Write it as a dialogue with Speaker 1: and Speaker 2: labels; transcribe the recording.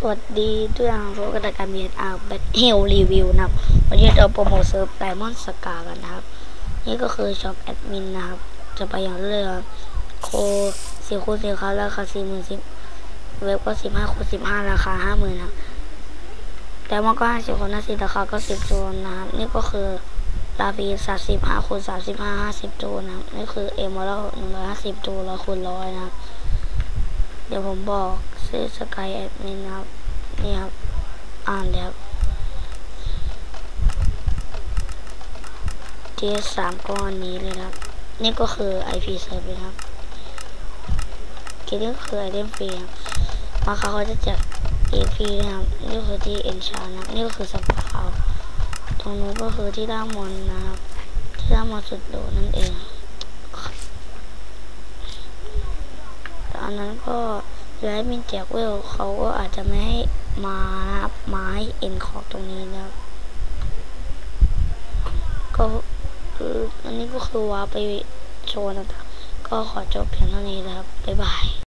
Speaker 1: สวัสดีด้วยนะครับพบกับรายการ BSR Bad Hill Review นะครับวันนี้เราโปรโมทเซิร์ฟ Diamond Scar กันนะครับ นี่ก็คือช็อปแอดมินนะครับ จะไปอย่างเรื่อโคสี่คูณสี่ครับราคาสี่หมื่นสิบเว็บก็สิบห้าคูณสิบห้าราคาห้าหมื่นครับแต่มันก็ห้าสิบคนห้าสิบราคาก็สิบโจนนะครับ นี่ก็คือลาฟีสามสิบห้าคูณสามสิบห้าห้าสิบโจนนะครับนี่คือเอ็มแล้วหนึ่งร้อยห้าสิบโจร้อยคูณร้อยนะครับ เดี๋ยวผมบอก ซื้อสกายแอดมินนะครับนี่ครับอ่านแล้วที่สามก้อนนี้เลยนะครับ นี่ก็คือ IP เซิร์ฟเลยครับกินนี่ก็คือไอเทมฟรีครับมาเขาเขาจะแจก AP นะครับนี่ก็คือที่เอนชานะครับนี่ก็คือสปาเขาตรงนู้นก็คือที่ด้ามมอนนะครับ ที่ด้ามมอนสุดโดดนั่นเองอันนั้นก็ ย้วมินแจกเวลเขาก็อาจจะไม่ให้มานะครับไม้เอ็นขอบตรงนี้นะครับก็ออันนี้ก็คือว่าไปโชว์นะครับก็ขอจบเพียงเท่านี้นะครับบ๊ายบาย